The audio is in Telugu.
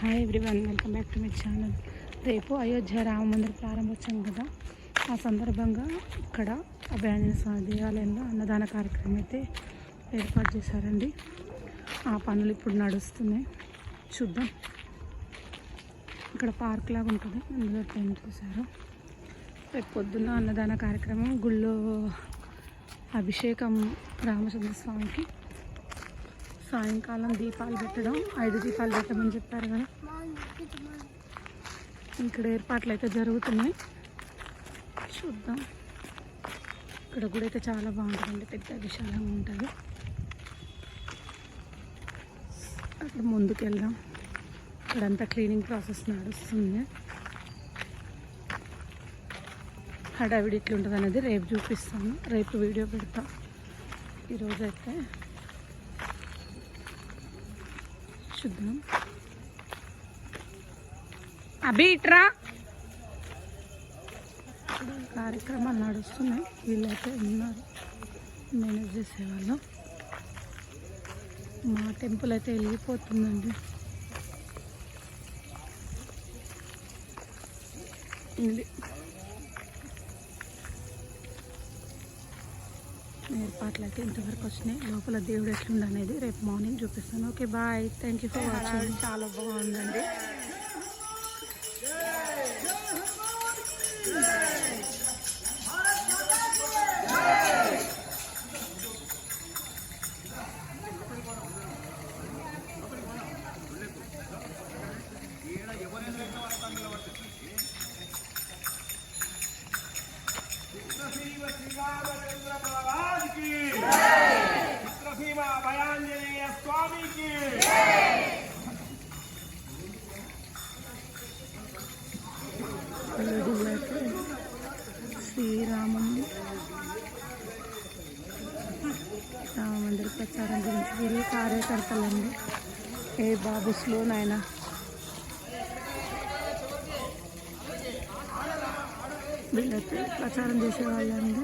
Hi everyone welcome back to my channel రేపు అయోధ్య రామ మందిర ప్రారంభోత్సవం కదా. ఆ సందర్భంగా ఇక్కడ అభయాంజన స్వామి దేవాలయంలో అన్నదాన కార్యక్రమం అయితే ఏర్పాటు చేశారండి. ఆ పనులు ఇప్పుడు నడుస్తున్నాయి. చూద్దాం. ఇక్కడ పార్క్ లాగా ఉంటుంది. అందులో పెయింట్ చేశారు రేపు పొద్దున్న అన్నదాన కార్యక్రమం గుళ్ళో అభిషేకం రామచంద్ర స్వామికి సాయంకాలం దీపాలు పెట్టడం ఐదు దీపాలు పెట్టమని చెప్పారు కదా. ఇక్కడ ఏర్పాట్లు అయితే జరుగుతున్నాయి. చూద్దాం. ఇక్కడ కూడా అయితే చాలా బాగుంటుందండి పెద్ద విశాలంగా ఉంటుంది. అక్కడ ముందుకెళ్దాం. ఇక్కడంతా క్లీనింగ్ ప్రాసెస్ నడుస్తుంది. హడావిడి ఇట్లుంటుంది అనేది రేపు చూపిస్తాను. రేపు వీడియో పెడతా. ఈరోజైతే చూద్దాం. అభి ఇట్రా. కార్యక్రమాలు నడుస్తున్నాయి. వీళ్ళైతే ఉన్నారు. మేనేజ్ చేసేవాళ్ళు. మా టెంపుల్ అయితే వెళ్ళిపోతుందండి. ఇది ఏర్పాట్లు అయితే ఇంతవరకు వచ్చినాయి. లోపల దేవుడు ఎట్లుండ అనేది రేపు మార్నింగ్ చూపిస్తాను. Okay bye. Thank you for watching చాలా బాగుందండి. చిత్రసీమ శ్రీరామచంద్ర మహారాజుకి చిత్రసీమ అభయాంజనేయ స్వామికి. అయోధ్యలో శ్రీరామం. రామ మందిర ప్రచారం గురించి వీళ్ళు కార్యకర్తలండి. ఏ బాబు స్లో నాయనా? వీళ్ళైతే ప్రచారం చేసేవాళ్ళండి